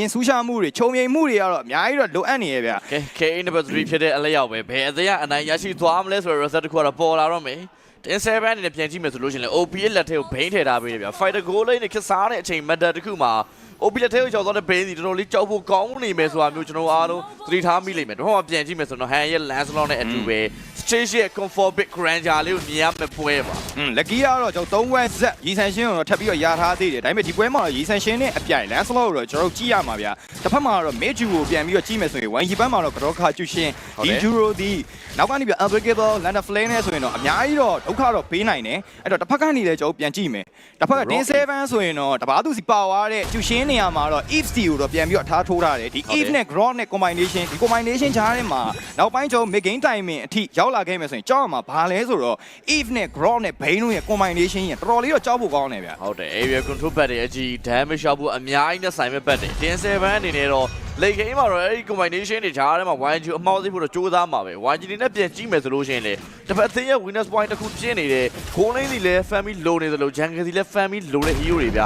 ရင်ဆူးရှာမှုတွေခြုံမြိန်မှုတွေကတော့အများကြီးတော့လိုအပ်နေရဲ့ဗျကဲ KA number 3ဖြစ်တဲ့အလျောက်ပဲဘယ်အသေးအနိုင်ရရှိသွားမလဲဆိုတော့ result တစ်ခုကတော့ပေါ်လာတော့မယ်တင်7အနေနဲ့ပြန်ကြည့်မယ်ဆိုလို့ရှိရင်လေ OP ရဲ့လက်ထဲကိုဘိန်းထည့်ထားပေးတယ်ဗျ fighter goal လေးနဲ့ခက်စားတဲ့အချိန် matter တစ်ခုမှာ OP လက်ထဲကိုကြောက်သွားတဲ့ဘိန်းစီတော်တော်လေးကြောက်ဖို့ကောင်းနေမယ်ဆိုတာမျိုးကျွန်တော်အားလုံးသတိထားမိလိမ့်မယ်တော့မှပြန်ကြည့်မယ်ဆိုတော့ Han ရဲ့ Lancelot နဲ့အတူပဲ stage ရဲ့ comfort big granger လေးကိုမြင်ရမယ့်ပွဲပါอืมလက်ကြီးကတော့ကျွန်တော်3ဝက်ဇက်ရီဆန်ရှင်းကိုတော့ထပ်ပြီးတော့ယာထားသေးတယ်ဒါပေမဲ့ဒီပွဲမှာတော့ရီဆန်ရှင်းနဲ့အပြိုင်လန်စလော့ကိုတော့ကျွန်တော်တို့ကြည့်ရမှာဗျတစ်ဖက်မှာတော့မေဂျူကိုပြန်ပြီးတော့ကြည့်မယ်ဆိုရင်ဝန်ဂျီပန်းမှာတော့ကတော့ခါကျူရှင်ဒီဂျူရိုဒီနောက်ကနေပြီး unbreakable lander flame နဲ့ဆိုရင်တော့အများကြီးတော့ဒုက္ခတော့ပေးနိုင်တယ်အဲ့တော့တစ်ဖက်ကနေလည်းကျွန်တော်ပြန်ကြည့်မယ်တစ်ဖက်ကတင်း7ဆိုရင်တော့တဘာသူစီပါသွားတဲ့ကျူရှင်နေရာမှာတော့ if စီကိုတော့ပြန်ပြီးတော့ထားထိုးထားတယ်ဒီ if နဲ့ ground နဲ့ combination ဒီ combination ကြားထဲမှာနောက်ပိုင်းကျွန်တော် mid game timing အထိရောက်လာခဲ့မယ်ဆိုရင်ကြောက်ရမှာဘာလဲဆိုတော့ if နဲ့ ground နဲ့ bane တို့ရဲ့ combination ရင်တော်တော်လေးတော့ကြောက်ဖို့ကောင်းတယ်ဗျဟုတ်တယ် area control pad တွေအကြီး damage ရောက်ဖို့အများကြီးနဲ့ဆိုင်မဲ့ pad တွေတင်7အနေနဲ့တော့ late game မှာတော့အဲ့ဒီ combination တွေကြားထဲမှာ YG အမောက်သိဖို့တော့ကြိုးစားမှာပဲ YG နေနဲ့ပြန်ကြည့်မယ်ဆိုလို့ရှိရင်လေတစ်ဖက်အသင်းရဲ့ winners point တစ်ခုပြင်းနေတယ်ခိုးနေစီလဲ family လိုနေသလို jungle စီလဲ family လိုတဲ့ hero တွေဗျ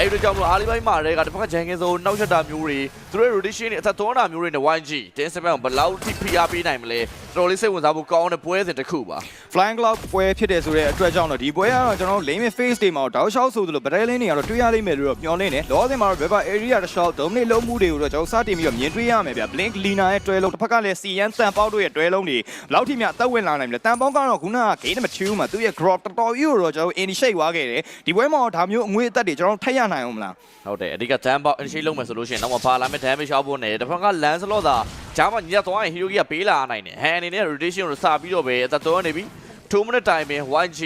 အဲ့ဒီတော့ကြောင့်မလို့အားလေးပိုင်းမှာတဲ့ကတစ်ဖက်က jungle ဆိုနောက်ချက်တာမျိုးတွေသူတို့ရဲ့ rotation တွေအသက်သွန်းတာမျိုးတွေနဲ့ YG တင်7ကိုဘယ်လောက်ထိဖိအားပေးနိုင်မလဲတော်တော်လေးစိတ်ဝင်စားဖို့ကောင်းတဲ့ပွဲစဉ်တစ်ခုပါ flying cloud ပွဲဖြစ်တယ်ဆိုတဲ့အတွက်ကြောင့်တော့ဒီပွဲကတော့ကျွန်တော်တို့ lane face တွေမှာတော့တောက်လျှောက်ဆိုသလို battle lane တွေကတော့တွေ့ရလိမ့်မယ်လို့တော့မျှော်လင့်တယ်လောဆယ်မှာတော့ river area တစ်လျှောက် dominate လုံးမှုတွေကိုတော့ကျွန်တော်စတင်ပြီးတော့မြင်တွေ့ရမယ်ဗျ blink lina ရဲ့တွဲလုံးတစ်ဖက်ကလည်း cn တန်ပေါက်တို့ရဲ့တွဲလုံးတွေဘယ်လောက်ထိမြအသက်ဝင်လာနိုင်မလဲတန်ပေါက်ကတော့ခုနက game number 2မှာသူ့ရဲ့ drop တော်တော်ကြီးကိုတော့ကျွန်တော် initiate သွားခဲ့တယ်ဒီပွဲမှာတော့ဒါမျိုးအငွေအသက်တွေကျွန်တော်ထက်ရနိုင်အောင်မလားဟုတ်တယ်အဓိက damage box initiate လုပ်မယ်ဆိုလို့ရှိရင်တော့မပါလာမဲ့ damage ရောက်ဖို့နဲ့တစ်ဖက်က Lancelot သာဂျာမညက်သွားရင် hero ကြီးကပေးလာနိုင်တယ်ဟန်အနေနဲ့ rotation ကိုစပြီးတော့ပဲအသက်သွန်းနေပြီ2 minute time ပဲ YG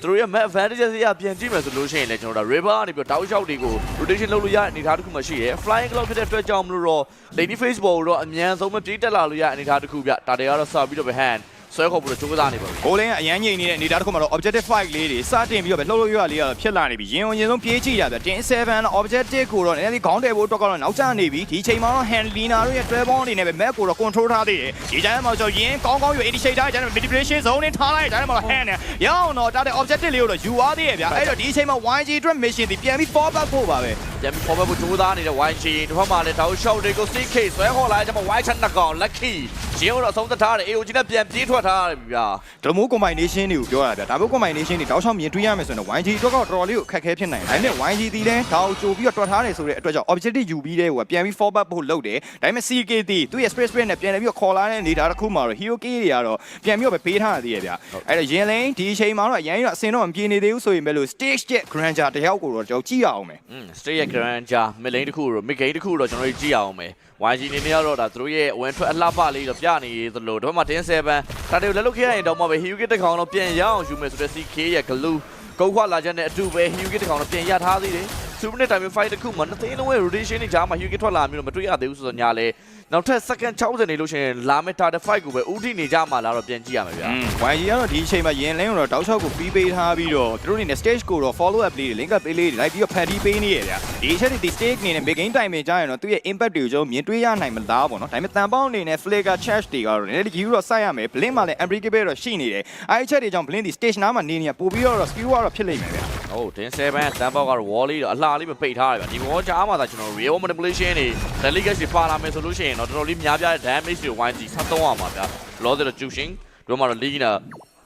သူတို့ရဲ့ map advantages တွေကပြန်ကြည့်မယ်ဆိုလို့ရှိရင်လည်းကျွန်တော်တို့ river ကနေပြီးတော့တောက်လျှောက်တွေကို rotation လုပ်လို့ရတဲ့အနေအထားတစ်ခုမှရှိတယ် flying cloud ဖြစ်တဲ့အတွက်ကြောင့်မလို့တော့ lady face ball တော့အမြန်ဆုံးမပြေးတက်လာလို့ရတဲ့အနေအထားတစ်ခုပြဒါတွေကတော့စပြီးတော့ပဲ hand ဆွဲခေါ်ဖို့တော့ကြိုးစားနေပါဘူးကိုလင်းကအရန်ငိမ့်နေတဲ့အနေအထားတစ်ခုမှာတော့ objective 5လေးတွေစတင်ပြီးတော့ပဲလှုပ်လို့ရလေးကတော့ဖြစ်လာနေပြီရင်အောင်ရင်ဆုံးပြေးကြည့်ရဗျတင်7 objective ကိုတော့နည်းနည်းလေးခေါင်းတယ်ဖို့အတွက်ကတော့နောက်ကျနေပြီဒီချိန်မှာတော့ handlina တို့ရဲ့ travel ball အနေနဲ့ပဲ map ကိုတော့ control ထားသေးတယ်ဒီတိုင်းမှာကျွန်တော်ရင်ကောင်းကောင်းယူ initiate ထားတဲ့ manipulation zone နဲ့ထားလိုက်တဲ့တိုင်းမှာတော့ hand နဲ့ရအောင်တော့တာတဲ့ objective လေးကိုတော့ယူသွားသေးရဲ့ဗျအဲ့တော့ဒီချိန်မှာ YG အတွက် mission ဒီပြန်ပြီး fall back ဖို့ပါပဲပြန်ပြီး forward ဖို့ကြိုးစားနေတဲ့ YG တစ်ဖက်မှာလည်းတောက်လျှောက်တွေကို CK ဆွဲခေါ်လာကြမှာ Y ချက်နှစ်ကောင် lucky ရင်းတော့အဆုံးသတ်ထားတယ် AOG နဲ့ပြန်ပြေးထွက်ထားရတယ်ဗျာဒီလိုမျိုး combination တွေကိုပြောတာဗျဒါမျိုး combination တွေတောက်ချောင်းမြင်တွေ့ရမယ်ဆိုရင်တော့ YG အတွက်ကတော့တော်တော်လေးကိုအခက်အခဲဖြစ်နိုင်တယ်ဒါပေမဲ့ YG ဒီလဲဒါကိုကြိုပြီးတော့တွက်ထားတယ်ဆိုတဲ့အတွက်ကြောင့် objective ယူပြီးတဲ့ဟိုကပြန်ပြီး fall back ဖို့လုပ်တယ်ဒါပေမဲ့ CKT သူ့ရဲ့ space space နဲ့ပြန်လည်းပြီးတော့ခေါ်လာတဲ့နေတာတစ်ခုမှာတော့ hero K တွေကတော့ပြန်ပြီးတော့ပဲပေးထားရသေးရဲ့ဗျအဲ့တော့ရင်လင်းဒီအချိန်မှာတော့အရင်ကအစင်တော့မပြေနေသေးဘူးဆိုရင်ပဲလို့ stage ရဲ့ granger တယောက်ကိုတော့ကျွန်တော်ကြည့်ရအောင်မယ်อืม straight ရဲ့ granger mid lane တစ်ခုတော့ mid game တစ်ခုတော့ကျွန်တော်တို့ကြည့်အောင်မယ် YG နေနေတော့ဒါသူတို့ရဲ့ဝင်ထွက်အလှပလေးတော့ပြနေသလိုတော့မှ10 7ဒါတွေကိုလက်လုတ်ခဲ့ရရင်တော့မှပဲ Hyuga တစ်ကောင်တော့ပြန်ရအောင်ယူမယ်ဆိုတဲ့ CK ရဲ့ glue ကုတ်ခွာလာချက်နဲ့အတူပဲ Hyuga တစ်ကောင်တော့ပြန်ရထားသေးတယ် 2 minute time fight တစ်ခုမှာနှစ်သိန်းလုံးရဲ့ rotation တွေကြားမှာ Hyuga ထွက်လာမျိုးတော့မတွေ့ရသေးဘူးဆိုတော့ညာလဲနောက်ထပ် second 60နေလို့ရှိရင်လာမယ့် target fight ကိုပဲဥထိနေကြမှာလားတော့ပြန်ကြည့်ရမယ်ဗျာ YG ကတော့ဒီအချိန်မှာရင်လင်းကိုတော့တောက်ချောက်ကိုပြီးပေးထားပြီးတော့သူတို့အနေနဲ့ stage ကိုတော့ follow up လေးတွေ link up ပေးလေးတွေလိုက်ပြီးတော့ဖန်တီးပေးနေရဗျဒီအချက်တွေဒီ stage အနေနဲ့ big game time မှာကြာရင်တော့သူ့ရဲ့ impact တွေကိုကျွန်တော်မြင်တွေ့ရနိုင်မလားပေါ့နော်ဒါပေမဲ့တန်ပေါင်းအနေနဲ့ flicker charge တွေကတော့နည်းနည်းကြီးတော့စိုက်ရမယ် blink မှာလည်း unbreakable တော့ရှိနေတယ်အဲဒီအချက်တွေကြောင့် blink ဒီ stage နားမှာနေနေပို့ပြီးတော့ skill ကတော့ဖြစ်လိမ့်မယ်ဗျ ဟုတ်တင်7တန်ပေါက်ကတော့ wall လေးတော့အလှလေးပဲပိတ်ထားတယ်ဗျဒီ wall ကြားမှာသာကျွန်တော် real manipulation တွေ delegate တွေပါလာမယ်ဆိုလို့ရှိရင်တော့တော်တော်လေးများပြားတဲ့ damage တွေ YG ဆက်သုံးရမှာဗျလောဆယ်တော့ juicing တို့မှာတော့ league နာ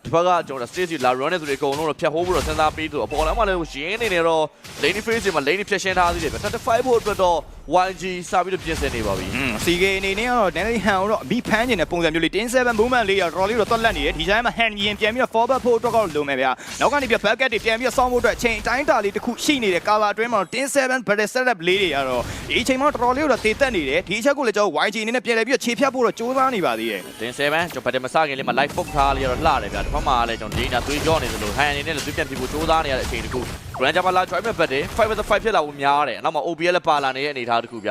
ဒီဘက်ကကျွန်တော် stage လာ run နေသူတွေအကုန်လုံးတော့ဖြတ်ဟိုးဖို့တော့စဉ်းစားပြီးသူအပေါ်လမ်းမှာလည်းရင်းနေနေတော့ lane face တွေမှာ lane ဖြတ်ရှင်းထားသေးတယ်ဗျ35ဖို့အတွက်တော့ YG စပြီးတော့ပြင်ဆင်နေပါပြီอืม CK အနေနဲ့ကတော့နည်းနည်းဟန်တော့အမိဖမ်းနေတဲ့ပုံစံမျိုးလေး10 movement လေးတော့တော်တော်လေးတော့တွက်လက်နေတယ်ဒီတိုင်းမှာ hand ရင်ပြန်ပြီးတော့ forward ဖို့အတွက်ကတော့လုံမယ်ဗျာနောက်ကနေပြီး bucket တွေပြန်ပြီးတော့စောင်းဖို့အတွက်အချိန်တိုင်းတာလေးတစ်ခုရှိနေတဲ့ color အတွင်းမှာတော့10 battle setup လေးတွေကတော့ဒီအချိန်မှာတော်တော်လေးတော့တေတက်နေတယ်ဒီအချက်ကိုလည်းကျွန်တော် YG အနေနဲ့ပြန်လဲပြီးတော့ခြေဖြတ်ဖို့တော့ကြိုးစားနေပါသေးတယ်တင်7ကျွန်တော်ဗတ်တယ်မစခင်လေးမှာ live book ထားလေးတော့လှတယ်ဗျဒီဘက်မှာလည်းကျွန်တော် data သွေးကြောနေသလို hand အနေနဲ့လည်းသွေးပြန်ပြဖို့စူးစမ်းနေရတဲ့အချိန်တခု grand jump လာ join မဲ့ဘတ်တယ်5 with 5ဖြစ်လာဖို့များတယ်နောက်မှ OBL လည်းပါလာနေတဲ့အနေအထားတခုဗျ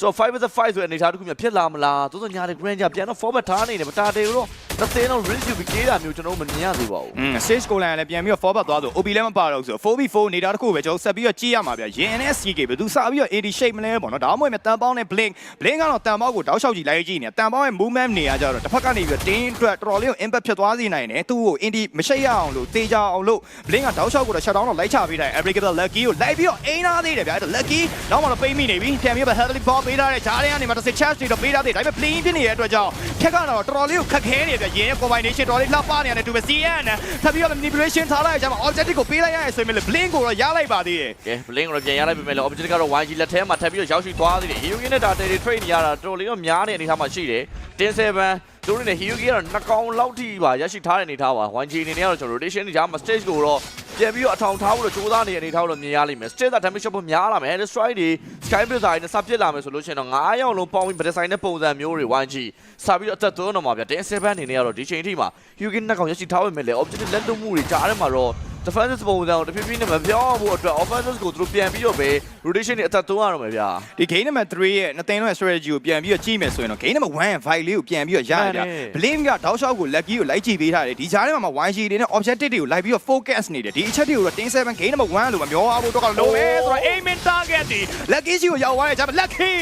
ဆိုတော့5 with 5ဆိုတဲ့အနေအထားတခုမြဖြစ်လာမလားသို့သောညာတဲ့ grand jump ပြန်တော့ format ထားနေတယ်မတာတယ်တော့တစ်သင်းလုံး risk ယူပြီးကေးတာမျိုးကျွန်တော်တို့မမြင်ရသေးပါဘူးอืม stage goal line လည်းပြန်ပြီးတော့ forward သွားဆို OB လည်းမပါတော့ဘူးဆို 4v4 နေတာတစ်ခုပဲကျွန်တော်ဆက်ပြီးတော့ကြည့်ရမှာဗျရင် NSCK ဘယ်သူစပြီးတော့ AD shape မလဲပေါ့နော်ဒါမှမဟုတ်တန်ပေါင်းနဲ့ blink blink ကတော့တန်ပေါင်းကိုတောက်လျှောက်ကြည့်လိုက်ကြည့်နေတာတန်ပေါင်းရဲ့ movement နေရာကြတော့တစ်ဖက်ကနေပြီးတော့ team အတွက်တော်တော်လေးကို impact ဖြစ်သွားစေနိုင်တယ်သူ့ကို indie မရှိရအောင်လို့တေးကြအောင်လို့ blink ကတောက်လျှောက်ကိုတော့ shut down တော့လိုက်ချပေးတယ် Abricable Lucky ကိုလိုက်ပြီးတော့အိမ်သားသေးတယ်ဗျအဲ့တော့ Lucky နောက်မှတော့ပိတ်မိနေပြီပြန်ပြီးတော့ heavily ball ပေးထားတဲ့ဂျားထဲကနေမှတစ်စစ် chance တွေတော့ပေးထားသေးတယ်ဒါပေမဲ့ playing ဖြစ်နေတဲ့အတွက်ကြောင့်ခက်ကတော့တော်တော်လေးကိုခက်ခဲနေတယ်ဗျရင်ရဲ့ combination တော်တော်လေးလှပနေရတယ်သူပဲ CN ထပ်ပြီးတော့ manipulation ထားလိုက်ကြမှာ objective ကိုပေးလိုက်ရရဲ့ဆိုရင်လည်း blink ကိုတော့ရလိုက်ပါသေးတယ်ကဲ blink ကိုတော့ပြန်ရလိုက်ပြီမဲ့လို့ object ကတော့ YG လက်ထဲမှာထပ်ပြီးတော့ရောက်ရှိသွားသေးတယ် Hyugi နဲ့ဒါ daily trade နေရတာတော်တော်လေးတော့များနေတဲ့အနေအထားမှာရှိတယ်တင်7တို့နဲ့ Hyugi ကတော့နှစ်ကောင်လောက်ထိပါရရှိထားတဲ့အနေအထားပါ YG အနေနဲ့ကတော့ကျွန်တော် rotation တွေကြားမှာ stage ကိုတော့ ပြန်ပြီးတော့အထောင်ထားဖို့တော့ကြိုးစားနေတဲ့အနေအထားကိုတော့မြင်ရလိမ့်မယ် stage က damage shot ပိုများလာမယ် strike တွေ sky blazer တွေနဲ့စပစ်လာမယ်ဆိုလို့ရှိရင်တော့9ရောက်လုံးပေါင်းပြီး bật ဆိုင်တဲ့ပုံစံမျိုးတွေ YG စပြီးတော့အသက်သွင်းတော့မှာဗျတင်7အနေနဲ့ကတော့ဒီချိန်ထိမှာ Hyugi နှစ်ကောင်ရရှိထားပေမဲ့လည်း object လက်လွတ်မှုတွေကြားထဲမှာတော့ defensive ပုံစံကိုတဖြည်းဖြည်းနဲ့မပြောင်းဖို့အတွက် offensive ကိုသူတို့ပြန်ပြီးတော့ပဲ rotation တွေအသက်သွင်းရတော့မယ်ဗျာဒီ game number 3ရဲ့နှစ်သိန်းလုံးရဲ့ strategy ကိုပြန်ပြီးတော့ကြည့်မယ်ဆိုရင်တော့ game number 1 fight လေးကိုပြန်ပြီးတော့ရရမှကြန်တယ် blame ကတောက်လျှောက်ကို lucky ကိုလိုက်ကြည့်ပေးထားတယ်ဒီကြားထဲမှာ YG တွေနဲ့ objective တွေကိုလိုက်ပြီးတော့ focus နေတယ်ဒီအချက်တွေကိုတော့10 7 game number 1လို့မပြောအောင်တော့ကလိုပဲဆိုတော့ aim in target ဒီ lucky ရှိကိုရောက်သွားတယ်ဂျာ lucky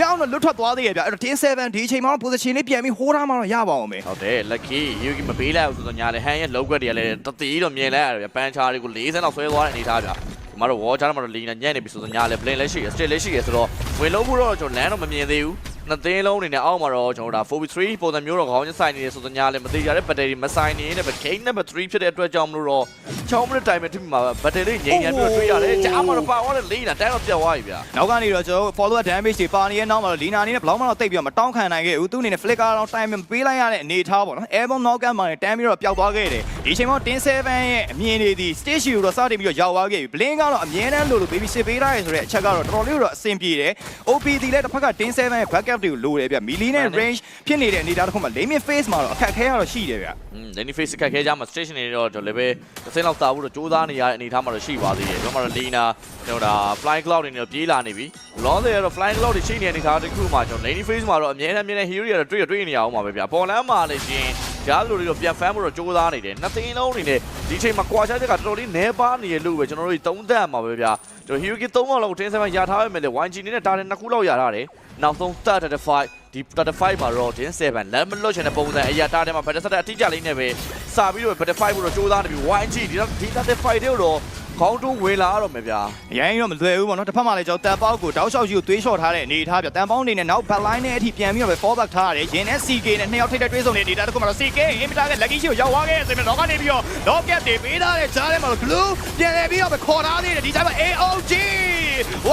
ရအောင်တော့လွတ်ထွက်သွားသေးရဲ့ဗျအဲ့တော့10 7ဒီအချိန်မှာ position လေးပြန်ပြီး hold ထားမှတော့ရပါအောင်မယ်ဟုတ်တယ် lucky yuki မပေးလိုက်ဘူးဆိုတော့ညာလေဟန်ရဲ့ low grade တွေကလည်းတတိတော့မြင်လိုက်ရတယ်ဗျပန်ချာတွေကို40လောက်ဆွဲသွားတဲ့အနေထားဗျဒီမှာတော့ wall ချားမှာတော့လီနာညံ့နေပြီဆိုတော့ညာလေ blame လည်းရှိရ straight လည်းရှိရဆိုတော့ဝင်လုံးဖို့တော့ကျွန်တော်လမ်းတော့မမြင်သေးဘူး နှစ်သိန်းလုံးအနေနဲ့အောက်မှာတော့ကျွန်တော်ဒါ 4v3 ပုံစံမျိုးတော့ခေါင်းချင်းဆိုင်နေတယ်ဆိုတော့ညာလေမသေးကြတဲ့ battery မဆိုင်နေနဲ့ game number 3ဖြစ်တဲ့အတွက်ကြောင့်မလို့တော့6 minute time ထိမှာ battery ငြိမ်ရပြီးတော့တွေ့ရတယ်ကြားမှာတော့ပါသွားတယ်လီနာတိုင်းတော့ပြတ်သွားပြီဗျနောက်ကနေတော့ကျွန်တော် follower damage တွေပါနေတဲ့နောက်မှာတော့လီနာအနေနဲ့ဘယ်လောက်မှတော့တိတ်ပြီးတော့မတောင်းခံနိုင်ခဲ့ဘူးသူအနေနဲ့ flicker တော့ time မပေးလိုက်ရတဲ့အနေထားပေါ့နော် airborne knockout မှာတန်းပြီးတော့ပျောက်သွားခဲ့တယ်ဒီအချိန်မှာ10 7ရဲ့အမြင်တွေဒီ stage ကိုတော့စတင်ပြီးတော့ရောက်သွားခဲ့ပြီ blink ကတော့အမြဲတမ်းလို့လို့ baby စစ်ပေးထားရဲဆိုတဲ့အချက်ကတော့တော်တော်လေးတော့အဆင်ပြေတယ် OPD လည်းတစ်ဖက်က10 7ရဲ့ backup တွေကိုလိုတယ်ဗျမီလီနဲ့ range ဖြစ်နေတဲ့အနေထားတစ်ခုမှာ limit face မှာတော့အခက်အခဲကတော့ရှိတယ်ဗျอืม Lenny Face ခက်ခဲကြမှာ station နေတော့ကျွန်တော်လည်းပဲတစ်စင်းလောက်တာဖို့တော့စူးစမ်းနေရတဲ့အနေအထားမှာတော့ရှိပါသေးတယ်။ကျွန်တော်တို့ Lina ကျွန်တော်ဒါ Flying Cloud တွေနဲ့ပြေးလာနေပြီ။ Long တွေကတော့ Flying Cloud တွေရှိနေတဲ့အနေအထားတစ်ခုမှာကျွန်တော် Lenny Face မှာတော့အများနဲ့မြင်တဲ့ hero တွေကတော့တွေ့ရတွေ့နေရအောင်ပါပဲဗျာ။ပေါ်လမ်းမှာလည်းရှင်ကြားလိုတွေတော့ပြန်ဖမ်းဖို့တော့စူးစမ်းနေတယ်။နှစ်သိန်းလုံးအနေနဲ့ဒီချိန်မှာကွာခြားချက်ကတော်တော်လေးနဲပါနေရလို့ပဲကျွန်တော်တို့သုံးသပ်မှာပဲဗျာ။ကျွန်တော် hero ကြီး၃လောက်လောက်တင်းစမ်းရထားရမယ်လေ 1G နဲ့တာတယ်နှစ်ခုလောက်ရထားတယ်။ နောက်ဆုံး35ဒီ35မှာတော့တင်း7လမ်းမလွတ်ချင်တဲ့ပုံစံအရာတားတယ်မှာဘက်တက်ဆက်တဲ့အတိအကျလေးနဲ့ပဲစာပြီးတော့ဘက်တက်5ဖို့တော့စူးစမ်းနေပြီ 1G ဒီတော့ဒီ35တွေကိုတော့ခေါင်းတိုးဝင်လာရတော့မယ်ဗျာအရင်တော့မလွယ်ဘူးပေါ့နော်တစ်ဖက်မှာလည်းကျွန်တော်တန်ပေါက်ကိုတောက်လျှောက်ကြီးကိုသွေးလျှော့ထားတဲ့အနေထားပြတန်ပေါက်အနေနဲ့နောက် back line နဲ့အထိပြန်ပြီးတော့ပဲ fall back ထားရတယ်ရင်နဲ့ CK နဲ့နှစ်ယောက်ထိပ်တဲ့တွဲဆုံနေတဲ့ data တစ်ခုမှာတော့ CK imita က lucky ရှိကိုရောက်သွားခဲ့ဆိုပြီးတော့ကနေပြီးတော့ locket တွေပေးထားတဲ့ကြားထဲမှာတော့ glue ပြန်လဲပြီးတော့ပဲခေါ်ထားသေးတယ်ဒီတိုင်းမှာ AOG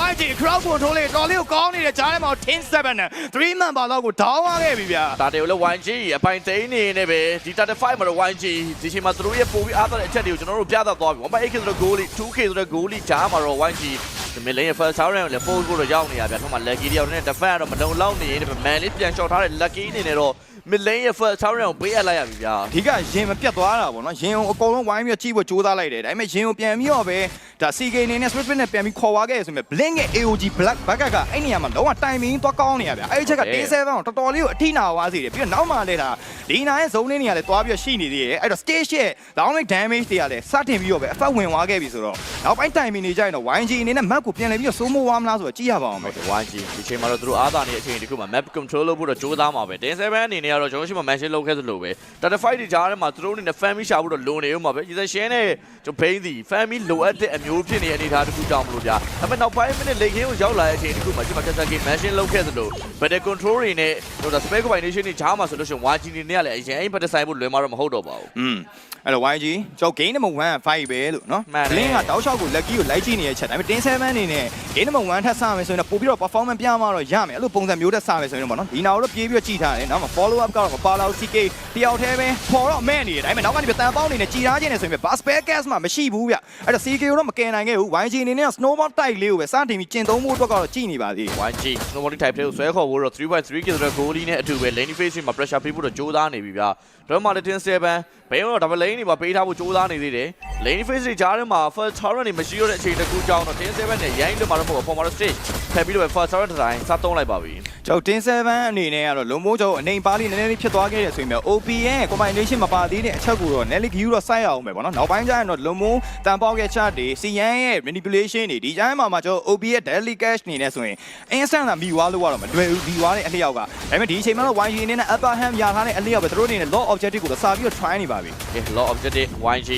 YG crowd control လေးတော်လေးကိုကောင်းနေတဲ့ကြားထဲမှာ10 7 3 man ပါတော့ကို down သွားခဲ့ပြီဗျာတာတယ်ကိုလည်း 1G အပိုင်သိန်းနေနေပဲဒီ35မှာတော့ 1G ဒီချိန်မှာသူတို့ရဲ့ပိုပြီးအားသာတဲ့အချက်တွေကိုကျွန်တော်တို့ပြသသွားပြီ 1.8K ဆိုတဲ့ goal 2K ဆိုတဲ့ goal ဂျားမှာတော့ 1G ဒီမလင်းရဲ့ first round နဲ့လည်း4 goal တော့ရောက်နေရဗျာထုံးမှာ lucky တယောက်နဲ့ defend ကတော့မလုံလောက်နေရင်ဒီမန်လေးပြန်ရှော့ထားတဲ့ lucky အနေနဲ့တော့ mid lane ရဲ့ first round ကိုပေးအပ်လိုက်ရပြီဗျာအဓိကရင်မပြတ်သွားတာပေါ့နော်ရင်ကိုအကုန်လုံးဝိုင်းပြီးတော့ကြည့်ဖို့ကြိုးစားလိုက်တယ်ဒါပေမဲ့ရင်ကိုပြန်ပြီးတော့ပဲဒါ CK အနေနဲ့ split နဲ့ပြန်ပြီးခေါ်သွားခဲ့ဆိုပေမဲ့ Blink ရဲ့ AOG Black Bucket ကအဲ့နေရာမှာလုံးဝတိုင်မင်းသွားကောင်းနေရဗျအဲ့ဒီချက်က Day7 ကိုတော်တော်လေးကိုအထိနာသွားစေတယ်ပြီးတော့နောက်မှလည်းဒါဒီနာရဲ့ဇုံလေးနေရာလည်းသွားပြီးတော့ရှိနေသေးတယ်အဲ့တော့ stage ရဲ့ downlink damage တွေကလည်းစတင်ပြီးတော့ပဲအဖက်ဝင်သွားခဲ့ပြီဆိုတော့နောက်ပိုင်းတိုင်မင်းနေကြရင်တော့ YG အနေနဲ့ map ကိုပြန်လည်ပြီးတော့စိုးမိုးသွားမလားဆိုတော့ကြည့်ရပါအောင်ဟုမယ်တ်တယ် 1G ဒီချိန်မှာတော့သူတို့အားသာနေတဲ့အချိန်ဒီခုမှာ map control လုပ်ဖို့တော့ကြိုးစားမှာပဲတင်7အနေနဲ့ကတော့ကျွန်တော်ရှိမှ mention လုပ်ခဲ့သလိုပဲ35တွေကြားထဲမှာသူတို့အနေနဲ့ family ရှာဖို့တော့လိုနေဦးမှာပဲရည်စရှင်နဲ့ကျွန်တော်ဘိန်းစီ family လိုအပ်တဲ့အမျိုးဖြစ်နေတဲ့အနေအထားတစ်ခုကြောင့်မလို့ဗျာဒါပေမဲ့နောက်ပိုင်းမိနစ်လေခင်းကိုရောက်လာတဲ့အချိန်ဒီခုမှာကျွန်တော်တက်တက်ကြီး mention လုပ်ခဲ့သလို better control တွေနဲ့တို့ဒါ spec combination တွေကြားမှာဆိုလို့ရှိရင် 1G နေနဲ့ကလည်းအရင်အဲ့ဘက်တက်ဆိုင်ဖို့လွယ်မှာတော့မဟုတ်တော့ပါဘူးอืม အဲ့တော့ YG ကျွန်တော် game number 1 fight ပဲလို့နော်မှန်တယ် လင်းကတောက်လျှောက်ကို lucky ကိုလိုက်ကြည့်နေရဲ့ချက်ဒါပေမဲ့တင်း7အနေနဲ့ game number 1ထပ်ဆမယ်ဆိုရင်တော့ပို့ပြီးတော့ performance ပြမှာတော့ရမယ်အဲ့လိုပုံစံမျိုးထပ်ဆမယ်ဆိုရင်တော့ဗောနော်ဒီနောက်တော့ပြေးပြီးတော့ကြည်ထားတယ်နောက်မှ follow up ကတော့မပါလာဘူး CK တယောက်တည်းပဲပေါ်တော့မဲ့နေတယ်ဒါပေမဲ့နောက်ကနေပြန်တန်ပေါင်းအနေနဲ့ကြည်ထားခြင်းနဲ့ဆိုရင်ပဲ bus spare gas မှမရှိဘူးဗျအဲ့တော့ CK ကိုတော့မကယ်နိုင်ခဲ့ဘူး YG အနေနဲ့က snowball တိုက်လေးကိုပဲစတင်ပြီးကျင့်သုံးမှုအတွက်ကတော့ကြည်နေပါသေးတယ် 1G snowboarding type play ကိုဆွဲခေါ်ဖို့တော့3.3 kill ဆိုတဲ့ goalie နဲ့အတူပဲ lane phase မှာ pressure ပေးဖို့တော့ကြိုးစားနေပြီဗျာ Dramatin 7ဘယ်တော့ double lane တွေမှာပေးထားဖို့ကြိုးစားနေသေးတယ် lane face တွေကြားထဲမှာ first torrent တွေမရှိတော့တဲ့အချိန်တစ်ခုကြောင်းတော့10 7နဲ့ရိုင်းလွတ်မှာတော့မဟုတ်ဘူး former stage ဖယ်ပြီးတော့ first round တိုင်းစသုံးလိုက်ပါပြီကျွန်တော်တင်7အနေနဲ့ကတော့လုံမိုးကျော်အနေပါလေးနည်းနည်းလေးဖြစ်သွားခဲ့ရဆိုရင်မျိုး OP ရဲ့ combination မပါသေးတဲ့အချက်ကိုတော့ Nelly Q တော့စိုက်ရအောင်ပဲပေါ့နော်နောက်ပိုင်းကျရင်တော့လုံမိုးတန်ပေါက်ရဲ့ chart တွေ CN ရဲ့ manipulation တွေဒီတိုင်းမှာမှာကျွန်တော် OP ရဲ့ daily cash အနေနဲ့ဆိုရင် instant သာမိသွားလို့ကတော့မလွယ်ဘူးဒီသွားတဲ့အလျောက်ကဒါပေမဲ့ဒီအချိန်မှာတော့ YG အနေနဲ့ upper hand ရထားတဲ့အလျောက်ပဲသူတို့အနေနဲ့ law objective ကိုတော့စာပြီးတော့ try နေပါပြီကဲ law objective YG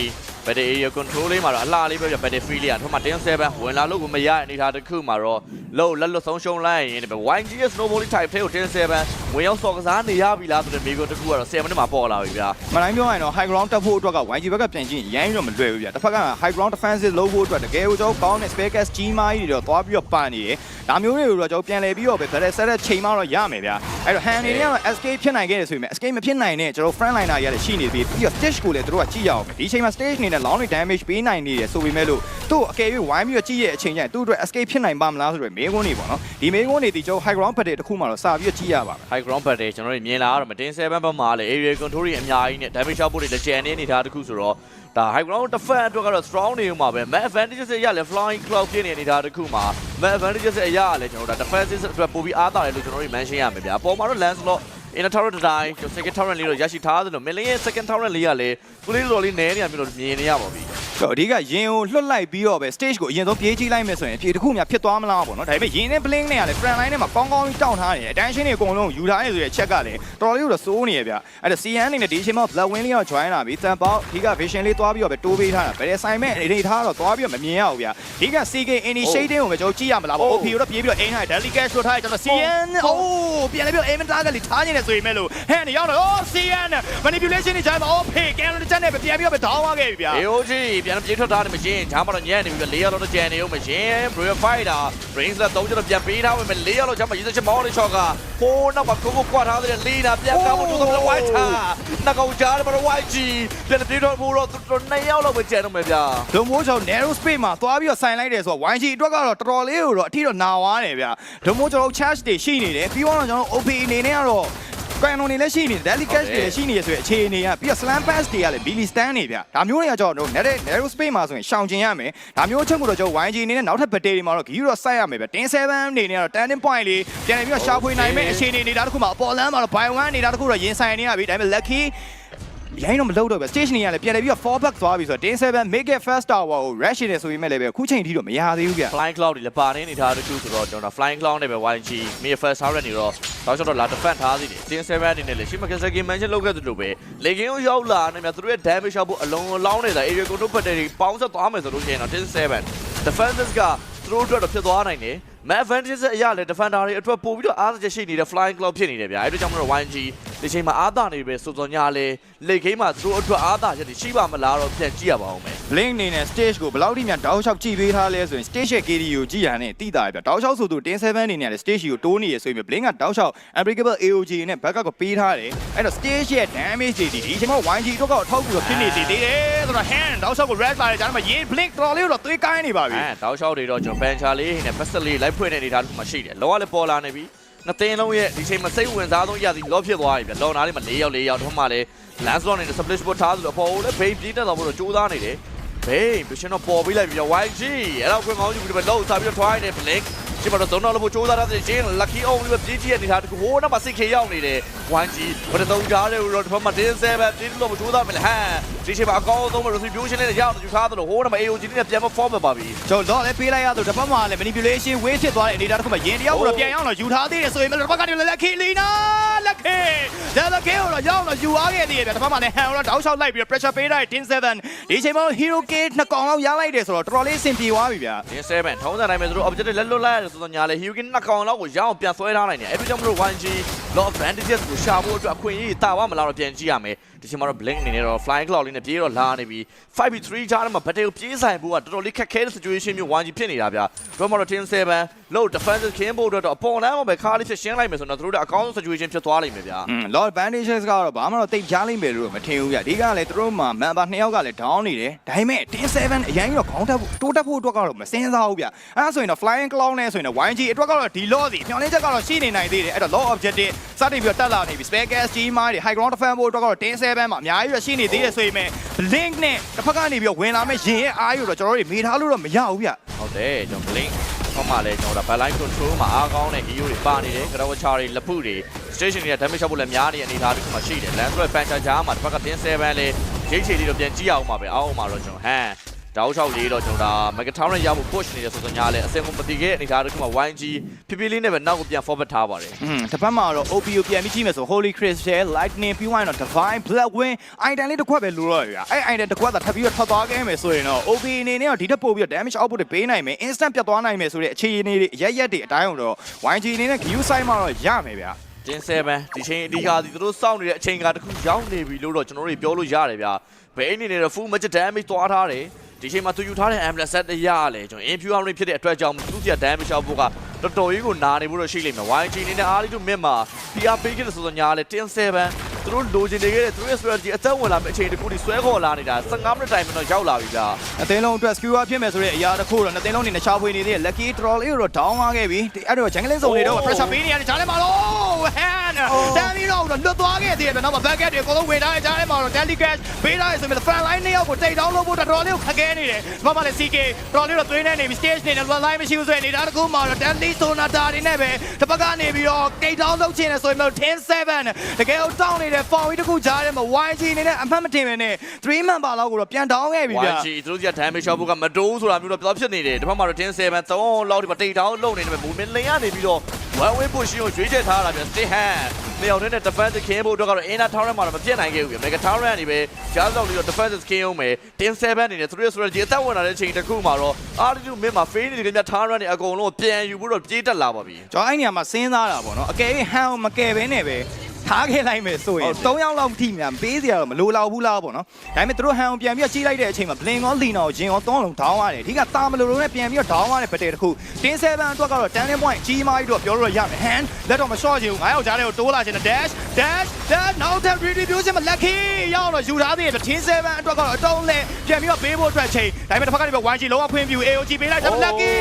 battle area control လေးမှာတော့အလှလေးပဲပြ battle free လေးอ่ะထို့မှာ107ဝင်လာလို့ကိုမရတဲ့အနေထားတစ်ခုမှာတော့လို့လက်လွတ်ဆုံးရှုံးလိုက်ရင်ဒီ YG ရဲ့ snowball type ထဲကို107ဝင်ရောက်စော်ကစားနေရပြီလားဆိုတဲ့မိကိုတစ်ခုကတော့7မိနစ်မှာပေါ်လာပြီဗျာမတိုင်းပြောရရင်တော့ high ground တက်ဖို့အတွက်က YG ဘက်ကပြန်ကြည့်ရင်ရမ်းတော့မလွယ်ဘူးဗျတစ်ဖက်က high ground defensive လုပ်ဖို့အတွက်တကယ်ကိုကျွန်တော်ကောင်းတဲ့ spare cast ကြီးမားကြီးတွေတော့သွားပြီးတော့ပန်နေတယ်ဒါမျိုးတွေကိုတော့ကျွန်တော်ပြန်လဲပြီးတော့ပဲ battle set တဲ့ချိန်မှတော့ရမယ်ဗျအဲ့တော့ hand နေတွေကတော့ escape ဖြစ်နိုင်ခဲ့တယ်ဆိုပေမဲ့ escape မဖြစ်နိုင်တဲ့ကျွန်တော် front liner တွေလည်းရှိနေပြီးပြီးတော့ stage ကိုလည်းတို့ကကြည့်ရအောင်ပဲဒီချိန်မှာ stage အနေနဲ့ long range damage ပေးနိုင်နေတယ်ဆိုပေမဲ့လို့သူ့အကယ်၍ဝိုင်းပြီးတော့ကြည့်ရတဲ့အချိန်ကျရင်သူ့အတွက် escape ဖြစ်နိုင်ပါမလားဆိုတော့မေးခွန်းနေပေါ့နော်ဒီမေးခွန်းနေဒီကျွန်တော် high ground battle တစ်ခုမှတော့စာပြီးတော့ကြည့်ရပါမယ် high ground battle ကျွန်တော်တို့မြင်လာရတော့မတင်7ဘက်မှာလည်း area control တွေအများကြီးနဲ့ damage shot ဖို့တွေလည်းကျန်နေနေတာတခုဆိုတော့ဒါ high ground defense အတွက်ကတော့ strong နေဦးမှာပဲ map advantages ရလဲ flying cloud ဖြစ်နေနေတာတခုမှာ map advantages အရလဲကျွန်တော်တို့ဒါ defenses အတွက်ပိုပြီးအားသာတယ်လို့ကျွန်တော်တို့ mention ရမယ်ဗျာအပေါ်မှာတော့ landslot in a tower တိုင်းကျွန်တော် second tower လေးတော့ရရှိထားသလို million ရဲ့ second tower လေးကလည်းကိုလေးတော်လေးနဲနေရမျိုးလို့မြင်နေရပါပြီဆိုတော့အဓိကရင်ကိုလွတ်လိုက်ပြီးတော့ပဲ stage ကိုအရင်ဆုံးပြေးကြည့်လိုက်မယ်ဆိုရင်အပြေတစ်ခုများဖြစ်သွားမလားပေါ့နော်ဒါပေမဲ့ရင်နဲ့ blink နဲ့ကလည်း front line နဲ့မှာကောင်းကောင်းကြီးတောင့်ထားနေတယ် attention တွေအကုန်လုံးယူထားနေဆိုတဲ့ချက်ကလည်းတော်တော်လေးတော့စိုးနေရဗျအဲ့ဒါ CN အနေနဲ့ဒီအချိန်မှာ blood win လေးတော့ join လာပြီတန်ပေါက်အဓိက vision လေးသွားပြီးတော့ပဲတိုးပေးထားတာဘယ်တဲ့ဆိုင်မဲ့အနေထားတော့သွားပြီးတော့မမြင်ရဘူးဗျအဓိက CK initiating ကိုပဲကျွန်တော်ကြည့်ရမလားပေါ့ OP ကိုတော့ပြေးပြီးတော့ aim ထားတယ် delicate ဆိုထားတယ်ကျွန်တော် CN အိုးပြန်လည်းပြီးတော့ aim target လေးထားနေတယ်ဆိုရင်မဲ့လို့ hand ရောက်တော့ oh CN manipulation တွေ join မှာ OP ကန်လို့ချက်နဲ့ပဲပြန်ပြီးတော့ပဲ down သွားခဲ့ပြီဗျ AOG ပြန်ပြေးထွက်ထားတယ်မရှင်ဂျားမတော့ညံ့နေပြီ၄ရောက်တော့ကြံနေဦးမရှင် Bro Fighter Brains လက်သုံးချက်တော့ပြန်ပေးထားဝင်မယ်၄ရောက်တော့ဂျားမရေးချက်မောင်းလေးချော့ကဟိုးနောက်မှာကိုကိုကွာထားတဲ့လီနာပြန်ကောင်းဖို့တူတော့ White ချာနှကောင်ကြားတယ်မတော့ YG ပြန်ပြေးတော့ဘူးတော့တော်၂ရောက်တော့ပဲကြံတော့မယ်ဗျာဒုံမိုးချောင်း narrow space မှာသွားပြီးတော့ဆိုင်လိုက်တယ်ဆိုတော့ YG အတွက်ကတော့တော်တော်လေးကိုတော့အထီတော့နာဝါတယ်ဗျဒုံမိုးကျွန်တော် charge တွေရှိနေတယ်ပြီးတော့ကျွန်တော် OP အနေနဲ့ကတော့ ကွန်နိုနေလည်းရှိနေတယ် delicate တွေလည်းရှိနေရဆိုရင်အခြေအနေကပြီးတော့ slam pass တွေကလည်း billy stand နေဗျဒါမျိုးတွေကကျွန်တော်တို့ narrow narrow space မှာဆိုရင်ရှောင်ကျင်ရမယ်ဒါမျိုးချက်ကိုတော့ကျွန်တော် YG အနေနဲ့နောက်ထပ် battery မှာတော့ gear တော့စိုက်ရမယ်ဗျ10 7အနေနဲ့ကတော့ turning point လေးပြန်ပြီးတော့ရှာဖွေနိုင်မယ့်အခြေအနေနေတာတစ်ခုမှာအပေါ်လမ်းမှာတော့ by one နေတာတစ်ခုတော့ရင်ဆိုင်နေရပြီဒါပေမဲ့ lucky ရိုင်းတော့မလုပ်တော့ပဲ stage နေရလဲပြန်လဲပြီးတော့ fall back သွားပြီဆိုတော့10 7 make it first tower ကို rush နေဆိုပေမဲ့လည်းပဲအခုချိန်ထိတော့မရသေးဘူးဗျ Flying Cloud တွေလည်းပါနေနေတာတခုဆိုတော့ကျွန်တော် Flying Cloud နဲ့ပဲ YG မြေ first hour နေတော့ တော့ကျွန်တော်လာ defend ထားသေးတယ်တင်7အနေနဲ့လည်းရှိမကစကင် mention လုပ်ခဲ့သလိုပဲလေကင်းကိုရောက်လာနေမြသူတို့ရဲ့ damage ရှောက်ဖို့အလုံးလောင်းနေတာ area control battery တွေပေါင်းဆက်သွားမယ်ဆိုလို့ရှိရင်တော့တင်7 defenses ကသူတို့အတွက်တော့ဖြစ်သွားနိုင်တယ် map advantages အရာလေ defender တွေအတွက်ပို့ပြီးတော့အားစချက်ရှိနေတဲ့ flying cloud ဖြစ်နေတယ်ဗျာအဲ့ဒါကြောင့်မလို့ YG ဒီချိန်မှာအားသာနေပဲစုံစုံညာလေလေကိန်းမှာသူတို့အတွက်အားသာချက်တွေရှိပါမလားတော့ပြန်ကြည့်ရပါအောင်မယ် blink အနေနဲ့ stage ကိုဘယ်လောက်ထိများတောက်လျှောက်ကြည့်ပေးထားလဲဆိုရင် stage ရဲ့ KD ကိုကြည့်ရတဲ့တိတာပဲတောက်လျှောက်ဆိုသူ10 7အနေနဲ့လည်း stage ကိုတိုးနေရဆိုရင် blink ကတောက်လျှောက် unbreakable AOG နဲ့ backup ကိုပေးထားတယ်အဲ့တော့ stage ရဲ့ damage တွေဒီဒီချိန်မှာ YG တော့ကတော့ထောက်ပြီးတော့ဖြစ်နေသေးတယ်ဆိုတော့ hand တောက်လျှောက်ကို red လာတယ်ဂျာမှာရေး blink တော်လေးတော့သွေးကိုင်းနေပါပြီအဲတောက်လျှောက်တွေတော့ကျွန်တော်ဘန်ချာလေးနဲ့ပတ်စက်လေးလိုက်ဖွင့်တဲ့အနေထားတစ်ခုမှရှိတယ်လောကလည်းပေါ်လာနေပြီ နှစ်သိန်းလုံးရဲ့ဒီချိန်မှာစိတ်ဝင်စားဆုံးရသည်လောဖြစ်သွားပြီဗျလောနာလေးမှာ၄ရောက်၄ရောက်တော့မှလည်း Lancelot နဲ့ Splish Bot ထားသလိုအပေါ်ကိုလည်း Bane ပြေးတက်တော့လို့ကြိုးစားနေတယ် Bane ပြရှင်တော့ပေါ်ပြီးလိုက်ပြီ YG အဲ့တော့ခွင့်ကောင်းယူပြီးတော့လောက်စားပြီးတော့ try နေ Blink ဒီမှာတော့ဇုံတော်လို့ပို့ကြိုးစားတဲ့ချင်း Lucky On လေးပဲပြေးကြည့်ရနေတာတကူဟိုးနောက်မှာစိတ်ခေရောက်နေတယ် YG ဘယ်တော့ကြားတယ်တော့ဒီဘက်မှာတင်းဆဲပဲတင်းလို့ကြိုးစားမယ်ဟမ်ဒီချိန်မှာအကောင်းဆုံးပဲ Retribution နဲ့ရောက်နေယူထားသလိုဟိုးနောက်မှာ AOG နဲ့ပြန်မ form ပါပြီကျွန်တော်တော့လည်းပေးလိုက်ရသူတစ်ဖက်မှာလည်း manipulation way ဖြစ်သွားတဲ့အနေအထားတစ်ခုမှာယင်တယောက်ကိုတော့ပြန်ရောက်တော့ယူထားသေးတယ်ဆိုရင်လည်းတစ်ဖက်ကနေလည်းလက်ခေလီနာလက်ခေဒါလက်ခေကိုတော့ရောက်တော့ယူသွားခဲ့သေးတယ်ဗျတစ်ဖက်မှာလည်းဟန်တော့တောက်လျှောက်လိုက်ပြီး pressure ပေးလိုက်10 7ဒီချိန်မှာ hero k နှစ်ကောင်လောက်ရလိုက်တယ်ဆိုတော့တော်တော်လေးအဆင်ပြေသွားပြီဗျ။ဒီ7ထုံးစံတိုင်းပဲသူတို့ objective လက်လွတ်လိုက်ရတယ်ဆိုတော့ညာလေ Hyukin နှစ်ကောင်လောက်ကိုရအောင်ပြန်ဆွဲထားနိုင်တယ်။အဲဒီကြောင့်မလို့ 1G law of advantages ကိုရှာဖို့အတွက်အခွင့်အရေးတာဝမလားတော့ပြန်ကြည့်ရမယ်။ဒီချိန်မှာတော့ blink အနေနဲ့တော့ flying cloud လေးနဲ့ပြေးတော့လာနေပြီ 5v3 ကြားထဲမှာ battle ကိုပြေးဆိုင်ဖို့ကတော်တော်လေးခက်ခဲတဲ့ situation မျိုး 1G ဖြစ်နေတာဗျာ။တော့မှတော့10 7 low defensive ခင်းဖို့အတွက်တော့အပေါ်လမ်းမှာပဲခါလေးဖြစ်ရှင်းလိုက်မယ်ဆိုတော့သူတို့ကအကောင်းဆုံး situation ဖြစ်သွားလိမ့်မယ်ဗျာอืม lot advantages ကတော့ဘာမှတော့တိတ်ပြားလိမ့်မယ်လို့တော့မထင်ဘူးဗျဒီကလည်းသူတို့မှာ member နှစ်ယောက်ကလည်း down နေတယ်ဒါပေမဲ့10 7အရင်ကတော့ခေါင်းတက်ဖို့တိုးတက်ဖို့အတွက်ကတော့မစင်းစားဘူးဗျအဲဒါဆိုရင်တော့ flying cloud နဲ့ဆိုရင်တော့ YG အတွက်ကတော့ဒီ law စီမျောလင်းချက်ကတော့ရှိနေနိုင်သေးတယ်အဲ့တော့ law objective စတင်ပြီးတော့တက်လာနေပြီ spare gas ကြီးမားတွေ high ground defend ဖို့အတွက်ကတော့10 7မှာအများကြီးရရှိနေသေးတယ်ဆိုရင် link နဲ့တစ်ဖက်ကနေပြီးတော့ဝင်လာမဲ့ရင်ရဲ့အားယူတော့ကျွန်တော်တို့မေးထားလို့တော့မရဘူးဗျဟုတ်တယ်ကျွန်တော် blink ဖက်မှာလည်းကျွန်တော်တို့ backline control မှာအားကောင်းတဲ့ hero တွေပါနေတယ် ground watcher တွေလက်ဖုတွေ station တွေ damage ရှော့ဖို့လည်းများနေတဲ့အနေအထားတစ်ခုမှရှိတယ် land threat puncher ကြားမှာတစ်ဖက်ကတင်း7လည်းရိတ်ချေလေးတော့ပြန်ကြည့်အောင်ပါပဲအောက်မှာတော့ကျွန်တော်ဟမ် တောက်လျှောက်လေးတော့ကျွန်တော်ဒါ Megatron နဲ့ရဖို့ push နေတယ်ဆိုတော့ညာလည်းအစင်ကုန်မတည်ခဲ့အနေအထားတစ်ခုမှ YG ဖြည်းဖြည်းလေးနဲ့ပဲနောက်ကိုပြန် forward ထားပါတယ်อืมတစ်ဖက်မှာတော့ OP ကိုပြန်ပြီးကြည့်မယ်ဆို Holy Crystal Lightning ပြီးသွားရင်တော့ Divine Blood Wind item လေးတစ်ခွက်ပဲလိုတော့ရအဲ့ item တစ်ခွက်သာထပ်ပြီးတော့ထွက်သွားခဲ့မယ်ဆိုရင်တော့ OP အနေနဲ့တော့ဒီတက်ပို့ပြီးတော့ damage output တွေပေးနိုင်မယ် instant ပြတ်သွားနိုင်မယ်ဆိုတဲ့အခြေအနေတွေရက်ရက်တွေအတိုင်းတော့ YG အနေနဲ့ Q side မှာတော့ရမယ်ဗျာတင်း7ဒီချိန်အဒီကာဒီသူတို့စောင့်နေတဲ့အချိန်ကတခုရောက်နေပြီလို့တော့ကျွန်တော်တို့ပြောလို့ရတယ်ဗျာဘယ်အနေနဲ့တော့ full magic damage သွားထားတယ် ဒီချိန်မှာသူယူထားတဲ့ ambulance set တရလေကျွန်တော် infuse rate ဖြစ်တဲ့အတွက်ကြောင့်သူပြ damage ရှောက်ဖို့ကတော်တော်ကြီးကိုနာနေဖို့တော့ရှိလိမ့်မယ် YG အနေနဲ့အားလေးတို့မြင့်မှာ PR ပေးခဲ့တဲ့ဆိုတော့ညာလေတင်း7 သူတို့လိုချင်နေခဲ့တဲ့သူတို့ရဲ့ strategy အသက်ဝင်လာမယ့်အချိန်တခုဒီဆွဲခေါ်လာနေတာ15မိနစ်တိုင်မှတော့ရောက်လာပြီဗျာအသင်းလုံးအတွက် skewer ဖြစ်မယ်ဆိုတဲ့အရာတစ်ခုတော့နှစ်သင်းလုံးနေနဲ့ရှားဖွေနေသေးတယ် lucky troll လေးကိုတော့ down သွားခဲ့ပြီဒီအဲ့တော့ jungle zone တွေတော့ pressure ပေးနေရတယ်ဂျားထဲမှာတော့ hand တန်ပြီးတော့လွတ်သွားခဲ့သေးတယ်နောက်မှာ back တွေအကုန်လုံးဝင်ထားတဲ့ဂျားထဲမှာတော့ daily cash ပေးထားရဆိုပြီး front line နှစ်ယောက်ကိုတိတ် down လုပ်ဖို့တော်တော်လေးကိုခက်ခဲနေတယ်ဘာမှလည်း CK တော်လေးတော့သွင်းနေနေပြီ stage နေနဲ့ run line မရှိဘူးဆိုရင်နေတာတစ်ခုမှာတော့ daily sonata တွေနဲ့ပဲတစ်ပတ်ကနေပြီးတော့တိတ် down လုပ်ချင်တယ်ဆိုရင်တော့10-7တကယ်တော့တောင်းနေတဲ့ form တစ်ခုဂျားထဲမှာ YG အနေနဲ့အမှတ်မတင်ပဲနဲ့3 man ပါလောက်ကိုတော့ပြန် down ခဲ့ပြီဗျာ YG သူတို့က damage shot ဖို့ကမတိုးဆိုတာမျိုးတော့ပြောဖြစ်နေတယ်တစ်ဖက်မှာတော့10 7 3လောက်ဒီမှာတိတ်တောင်းလုံနေတယ်မူမင်းလင်ရနေပြီးတော့ one way push ကိုရွေးချက်ထားတာပြန် stay hand နေအောင်နဲ့ defense ခင်းဖို့အတွက်ကတော့ inner tower မှာတော့မပြတ်နိုင်ခဲ့ဘူးပြန် mega tower ကနေပဲကြားစောက်ပြီးတော့ defense ခင်းအောင်မယ်10 7အနေနဲ့သူတို့ strategy အသက်ဝင်လာတဲ့ချိန်တစ်ခုမှာတော့ R2 မင်းမှာ fail နေတယ်ခင်ဗျ tower နေအကုန်လုံးပြန်ယူပြီးတော့ပြေးတက်လာပါပြီကျွန်တော်အဲ့နေရာမှာစဉ်းစားတာပေါ့နော်အကယ်၍ဟန်ကိုမကယ်ဘဲနဲ့ပဲ ထားခဲ့လိုက်မယ်ဆိုရင်၃ယောက်လောက်ထိမြန်ပေးစရာတော့မလိုတော့ဘူးလားပေါ့နော်ဒါပေမဲ့သူတို့ဟန်ကိုပြန်ပြီးတော့ကြီးလိုက်တဲ့အချိန်မှာဘလင်ကောလီနာကိုဂျင်ကောသုံးလုံးဒေါင်းရတယ်ဒီကတာမလိုလိုနဲ့ပြန်ပြီးတော့ဒေါင်းရတဲ့ဘက်တဲ့တစ်ခုတင်း7အတွက်ကတော့ turning point ကြီးမားကြီးတော့ပြောလို့ရမယ် hand လက်တော့မလျှော့ချင်ဘူးငါးယောက်ကြားထဲကိုတိုးလာချင်တယ် dash dash dash now that retribution မ lucky ရောက်တော့ယူထားသေးတယ်တင်း7အတွက်ကတော့အတုံးလဲပြန်ပြီးတော့ပေးဖို့အတွက်ချိန်ဒါပေမဲ့တစ်ဖက်ကနေပဲ 1G လုံးဝဖွင့်ပြူ AOG ပေးလိုက်တယ် lucky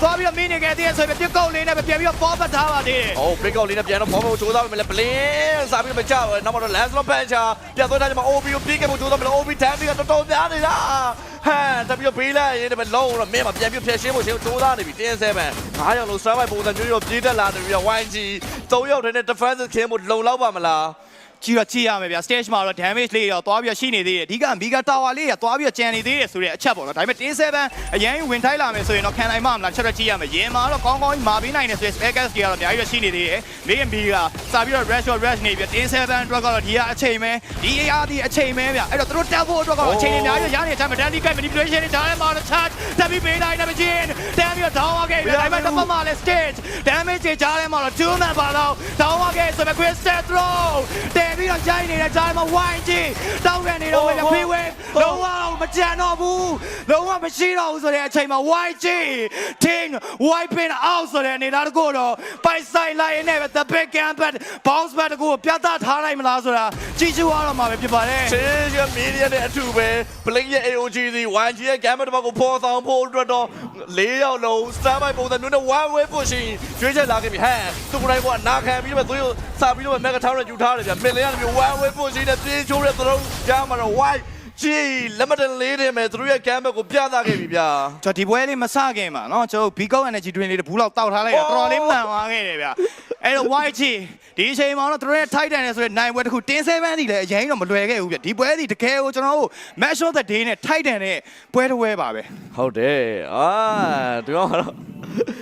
သွားပြီးတော့မင်းနေခဲ့သေးတယ်ဆိုရင်ပြစ်ကုတ်လေးနဲ့ပဲပြန်ပြီးတော့ forward ထားပါသေးတယ်။အော် big goal လေးနဲ့ပြန်တော့ဘောဘောကြိုးစားပေးမယ်လေ blin စားပြီးတော့မကြောက်နောက်မှတော့ lance တော့ပန်ချာပြန်သွားတယ်မှာ OB ကိုပြေးခဲ့ဖို့ကြိုးစားမယ် OB တန်းပြီးတော့တော်တော်များနေတာဟမ်တပြီးတော့ပေးလိုက်ရင်လည်းလုံးတော့မင်းမပြန်ပြီးဖျက်ရှင်းဖို့ရှင်ကြိုးစားနေပြီတင်း7ငါးယောက်လုံး strike ပုံစံမျိုးရောပြေးတက်လာနေပြီးတော့ YG ၃ယောက်တည်းနဲ့ defense ခင်းဖို့လုံလောက်ပါမလား ကြည့်တော့ကြည့်ရမယ်ဗျာ stage မှာတော့ damage လေးရောသွားပြီးတော့ရှိနေသေးတယ်အဓိက mega tower လေးရောသွားပြီးတော့ကြံနေသေးတယ်ဆိုတဲ့အချက်ပေါ့နော်ဒါပေမဲ့တင်း7အရင်ဝင်ထိုက်လာမယ်ဆိုရင်တော့ခံနိုင်မှာမလားချက်တော့ကြည့်ရမယ်ရင်မှာတော့ကောင်းကောင်းကြီးမာပေးနိုင်တယ်ဆိုရင် spare gas တွေကတော့အများကြီးပဲရှိနေသေးတယ်မေးရင် B ကစာပြီးတော့ rush shot rush နေပြီးတင်း7အတွက်ကတော့ဒီကအချိန်ပဲဒီ AR ဒီအချိန်ပဲဗျအဲ့တော့သူတို့တက်ဖို့အတွက်ကတော့အချိန်တွေအများကြီးရနေတယ်ဒါပေမဲ့ daily guide manipulation တွေဒါလည်းမှာတော့ charge တက်ပြီးပေးလိုက်တယ်မကျင်း တန်းပြီးတော့ down သွားခဲ့ပြီဒါပေမဲ့တစ်ဖက်မှာလည်း stage damage တွေကြားထဲမှာတော့2 man ပါတော့ down သွားခဲ့ဆိုပေမဲ့ crystal throw တယ်ပြီးတော့ရိုက်နေတဲ့ကြားထဲမှာ YG တောင်းခဲ့နေတော့ပဲဖေးဝဲလုံးဝမကြံတော့ဘူးလုံးဝမရှိတော့ဘူးဆိုတဲ့အချိန်မှာ YG team wiping out ဆိုတဲ့အနေသားတကူတော့ပိုက်ဆိုင်လိုက်ရင်းနဲ့ပဲ the big game but bounce back တကူကိုပြသထားနိုင်မလားဆိုတာကြည့်ရှုရတော့မှာပဲဖြစ်ပါတယ်ချင်းချင်းမီဒီယာနဲ့အထူပဲ blink ရဲ့ AOG စီ YG ရဲ့ gamma တစ်ပတ်ကိုပေါ်ဆောင်ဖို့အတွက်တော့၄ယောက်လုံး star by ပုံစံမျိုးနဲ့ one way pushing ရွေးချက်လာခဲ့ပြီဟမ်သူကိုယ်တိုင်ကအနာခံပြီးတော့သူတို့စာပြီးတော့ mega tower နဲ့ယူထားတယ်ဗျမင်လျံမျိုး one way pushing နဲ့ပြေးချိုးတဲ့သလုံးကြားမှာတော့ white ကြီးလက်မတန်လေးတယ်မဲ့သူတို့ရဲ့ gamma ကိုပြသခဲ့ပြီဗျာ ကျွန်တော်ဒီပွဲလေးမစခင်ပါเนาะကျွန်တော် B Go Energy Drink လေးတစ်ဘူးလောက်တောက်ထားလိုက်တာတော်တော်လေးမှန်သွားခဲ့တယ်ဗျအဲ့တော့ YG ဒီအချိန်မှာတော့သူတို့ရဲ့ Titan နဲ့ဆိုတဲ့နိုင်ပွဲတစ်ခုတင်း7စီလည်းအရင်တော့မလွယ်ခဲ့ဘူးဗျဒီပွဲစီတကယ်ကိုကျွန်တော်တို့ Match of the Day နဲ့ Titan နဲ့ပွဲတစ်ပွဲပါပဲ ဟုတ်တယ်အာဒီကောင်ကတော့